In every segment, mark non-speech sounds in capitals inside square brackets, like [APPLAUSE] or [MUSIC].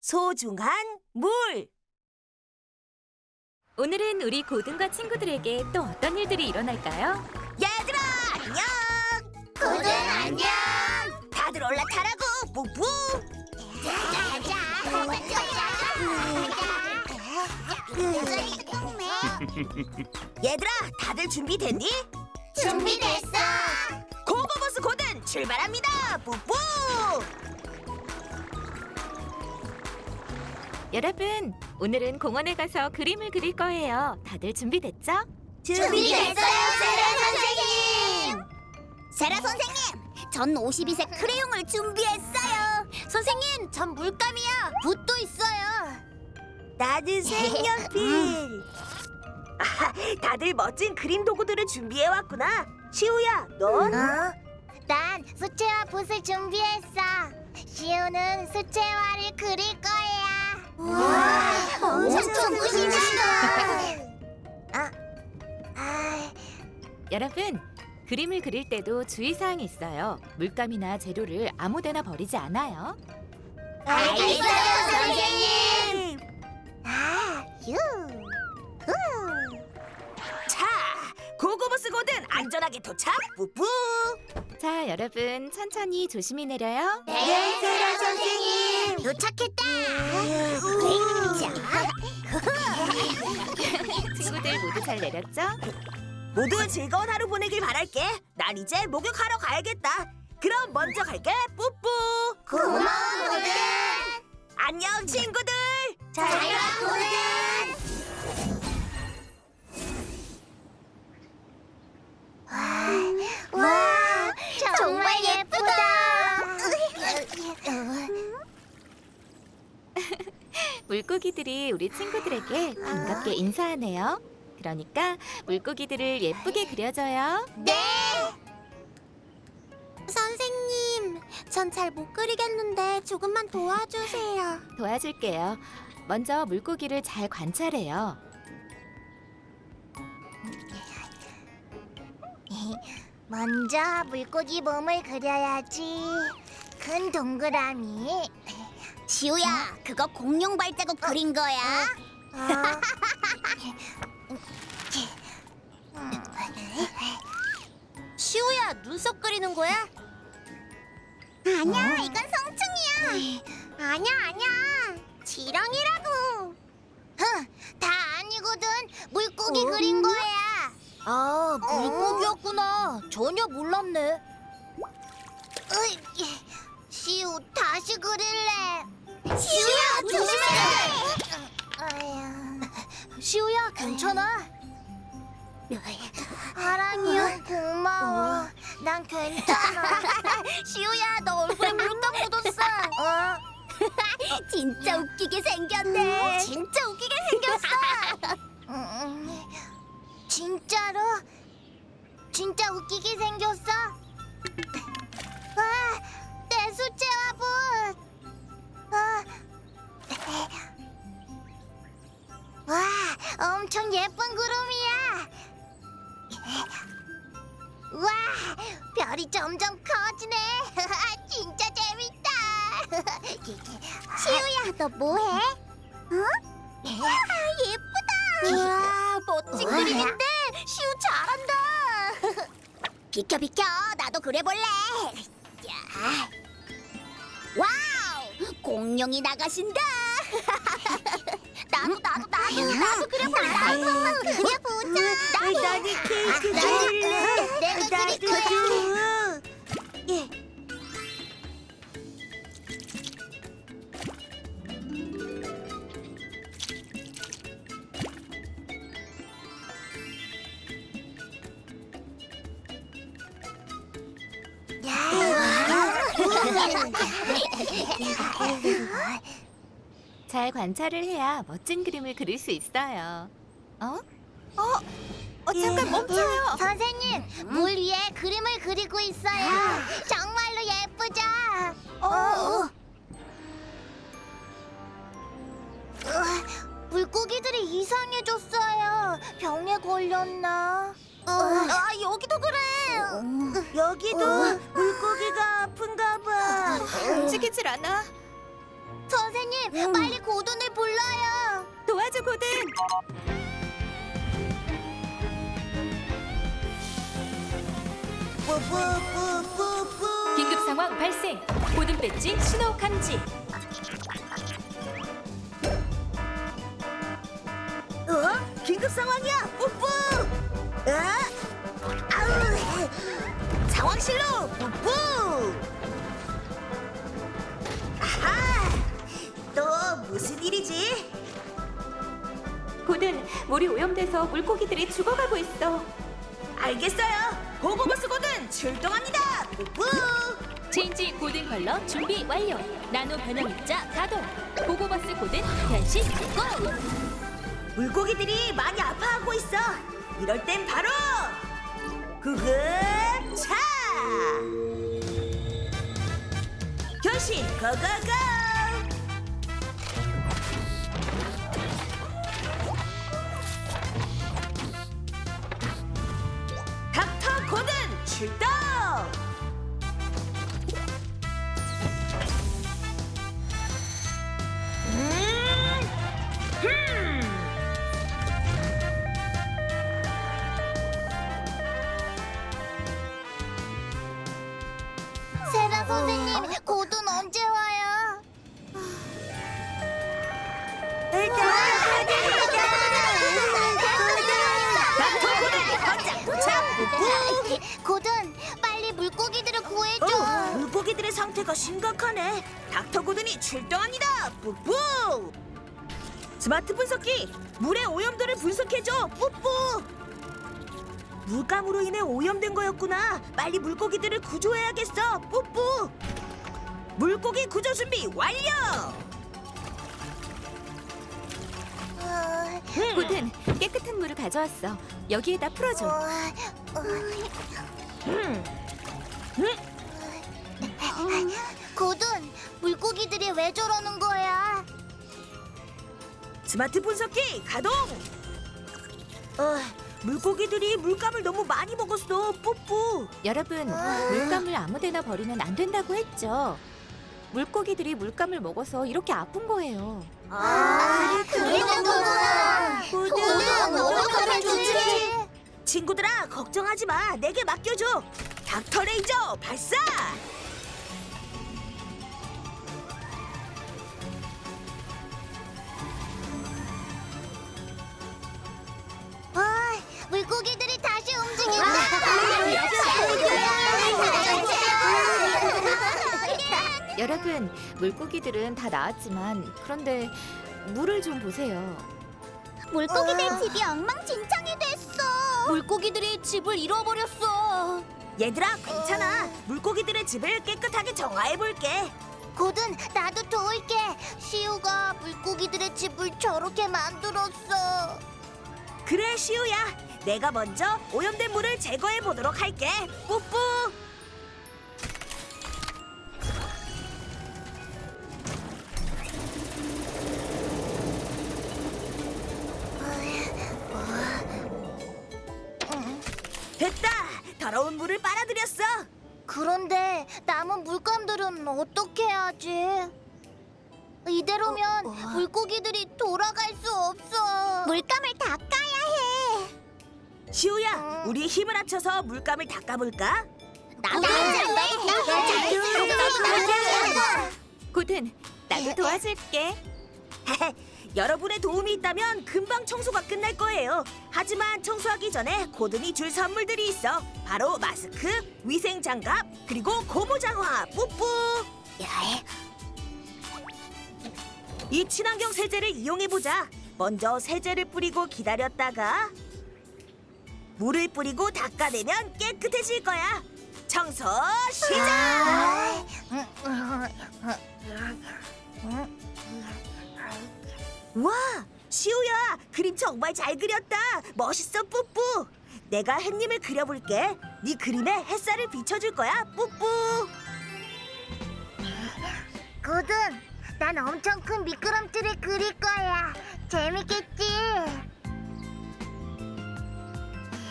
소중한 물. 오늘은 우리 고든과 친구들에게 또 어떤 일들이 일어날까요? 얘들아 안녕. 고든 안녕. 다들 올라타라고 뿌뿌. 얘들아 다들 준비됐니? 준비됐어. 고고버스 고든 출발합니다. 뿌뿌. 여러분, 오늘은 공원에 가서 그림을 그릴 거예요. 다들 준비됐죠? 준비됐어요, 세라 선생님. 세라 선생님, 전 52색 크레용을 준비했어요. 선생님, 전 물감이야. 붓도 있어요. 나는 색연필. [LAUGHS] 아, 다들 멋진 그림 도구들을 준비해 왔구나. 시우야, 넌? 어? 난 수채화 붓을 준비했어. 시우는 수채화를 그릴 거야. 와, 엄청 좋으시다. [LAUGHS] 아, 아, 여러분, 그림을 그릴 때도 주의사항이 있어요. 물감이나 재료를 아무데나 버리지 않아요. 알겠어요, 선생님. 아, 휴. 후. 자, 고고버스 고든 안전하게 도착. 뿌뿌. 자, 여러분, 천천히 조심히 내려요. 네, 세라 선생님. 도착했다. [LAUGHS] 친구들 모두 잘 내렸죠? 모두 즐거운 하루 보내길 바랄게. 난 이제 목욕하러 가야겠다. 그럼 먼저 갈게. 뿌뿌. 고마워, 고든. 안녕 친구들. 잘 가, 고든. 와, 와, 정말 예쁘다. 물고기들이 우리 친구들에게 반갑게 인사하네요. 그러니까 물고기들을 예쁘게 그려줘요. 네. 선생님, 전 잘 못 그리겠는데 조금만 도와주세요. [LAUGHS] 도와줄게요. 먼저 물고기를 잘 관찰해요. [LAUGHS] 먼저 물고기 몸을 그려야지. 큰 동그라미. 지우야, 그거 공룡 발자국 그린 거야? 시우야, 눈썹 그리는 거야? 아니야, 이건 성충이야. 아니야, 아니야. 지렁이라고. 흥, 다 아니거든. 물고기 그린 거야. 아, 물고기였구나. 전혀 몰랐네. 으이, 시우, 다시 그릴래. 괜찮아? 하랑이야, 고마워. 난 괜찮아. [LAUGHS] 시우야, 너 얼굴에 물감 묻었어. 어? [LAUGHS] 진짜 웃기게 생겼네. 진짜 웃기게 생겼어. [LAUGHS] 음, 진짜로? 진짜 웃기게 생겼어? 엄청 예쁜 구름이야. 와, 별이 점점 커지네. [LAUGHS] 진짜 재밌다. [LAUGHS] 시우야, 너 뭐해? 어? 예쁘다. 와, 멋진 그림인데 시우 잘한다. [LAUGHS] 비켜 비켜, 나도 그려볼래. 야. 와우, 공룡이 나가신다. 나도 나도 나도 나도 그려볼래. 나도 그려보자. 나도 나는 케이크 나도 줄래. 내가 나도 그릴 거야. 줘. 예. [LAUGHS] [LAUGHS] [LAUGHS] 잘 관찰을 해야 멋진 그림을 그릴 수 있어요. 어? 어? 어, 잠깐 멈춰요. 선생님, 물 위에 그림을 그리고 있어요. 정말로 예쁘죠? 어. 으아, 물고기들이 이상해졌어요. 병에 걸렸나? 아, 여기도 그래. 여기도 물고기가 아픈가 봐. 움직이질 않아. 선생님, 선생님, 빨리 고든을 불러요. 도와줘 고든. 뿌뿌뿌뿌뿌. 긴급 상황 발생. 고든 배지 신호 감지. 어? 긴급 상황이야. 뿌뿌. 어? 아우. 상황실로 뿌뿌. 무슨 일이지? 고든 물이 오염돼서 물고기들이 죽어가고 있어. 알겠어요. 보고버스거든 출동합니다. 뿌뿌. 체인지 고든 컬러 준비 완료. 나노 변형 입자 가동. 보고버스 고든 변신 고! 물고기들이 많이 아파하고 있어. 이럴 땐 바로 구급 차. 변신 고고고. 고든, 빨리 물고기들을 구해줘. 어, 물고기들의 상태가 심각하네. 닥터 고든이 출동합니다. 뿌뿌. 스마트 분석기 물의 오염도를 분석해줘. 뿌뿌. 물감으로 인해 오염된 거였구나. 빨리 물고기들을 구조해야겠어. 뿌뿌. 물고기 구조 준비 완료. 어, 음. 고든 깨끗한 물을 가져왔어. 여기에다 풀어줘. 어. 고든, 물고기들이 왜 저러는 거야? 스마트 분석기 가동. 어, 물고기들이 물감을 너무 많이 먹었어. 뿌뿌. 여러분 물감을 아무데나 버리면 안 된다고 했죠. 물고기들이 물감을 먹어서 이렇게 아픈 거예요. 아, 그러는 거구나. 고든, 고든, 어떡하면 좋지? 친구들아 걱정하지 마 내게 맡겨줘 닥터 레이저 발사 아, 물고기들이 다시 움직인다. 여러분 물고기들은 다 나았지만 그런데 물을 좀 보세요. 물고기들 집이 엉망진창이 됐어. 물고기들이 집을 잃어버렸어. 얘들아 괜찮아 물고기들의 집을 깨끗하게 정화해볼게 고든 나도 도울게. 시우가 물고기들의 집을 저렇게 만들었어. 그래 시우야 내가 먼저 오염된 물을 제거해보도록 할게 뿌뿌 더러운 물을 빨아들였어 그런데 남은 물감들은 어떻게 해야지? 이대로면 어, 어. 물고기들이 돌아갈 수 없어. 물감을 닦아야 해. 시우야 어. 우리 힘을 합쳐서 물감을 닦아볼까? 나도 고든 나도 도와줄게. [LAUGHS] 여러분의 도움이 있다면 금방 청소가 끝날 거예요. 하지만 청소하기 전에 고든이 줄 선물들이 있어. 바로 마스크, 위생 장갑, 그리고 고무 장화. 뿌뿌. 이 친환경 세제를 이용해 보자. 먼저 세제를 뿌리고 기다렸다가 물을 뿌리고 닦아내면 깨끗해질 거야. 청소 시작. 와, 시우야, 그림 정말 잘 그렸다. 멋있어, 뿌뿌. 내가 햇님을 그려볼게. 네 그림에 햇살을 비춰줄 거야, 뿌뿌. 고든, 난 엄청 큰 미끄럼틀을 그릴 거야. 재밌겠지?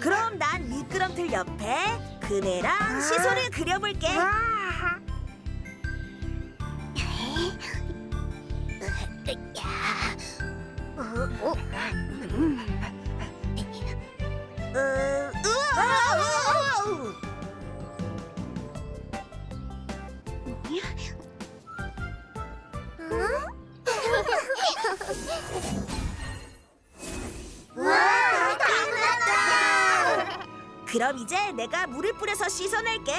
그럼 난 미끄럼틀 옆에 그네랑 시소를 그려볼게. 와. 그럼 이제 내가 물을 뿌려서 씻어낼게.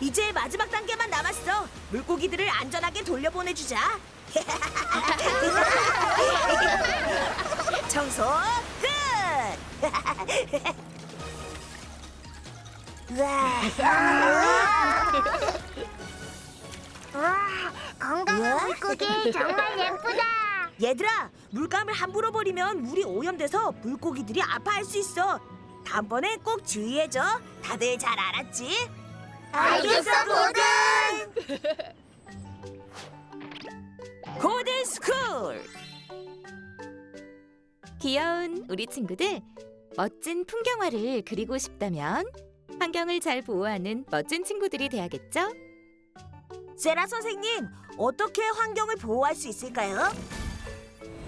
이제 마지막 단계만 남았어. 물고기들을 안전하게 돌려보내주자. [LAUGHS] 청소 끝. [LAUGHS] 와, 건강한. 물고기 정말 예쁘다. 얘들아, 물감을 함부로 버리면 물이 오염돼서 물고기들이 아파할 수 있어. 다음번엔 꼭 주의해줘. 다들 잘 알았지? 알겠어, 고든. 고든 스쿨. 귀여운 우리 친구들, 멋진 풍경화를 그리고 싶다면 환경을 잘 보호하는 멋진 친구들이 돼야겠죠? 세라 선생님, 어떻게 환경을 보호할 수 있을까요?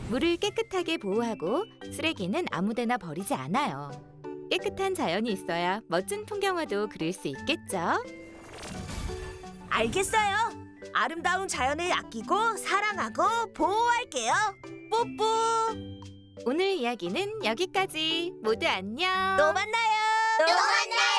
물을 깨끗하게 보호하고 쓰레기는 아무데나 버리지 않아요. 깨끗한 자연이 있어야 멋진 풍경화도 그릴 수 있겠죠? 알겠어요. 아름다운 자연을 아끼고 사랑하고 보호할게요. 뽀뽀. 오늘 이야기는 여기까지. 모두 안녕. 또 만나요. 또 만나요.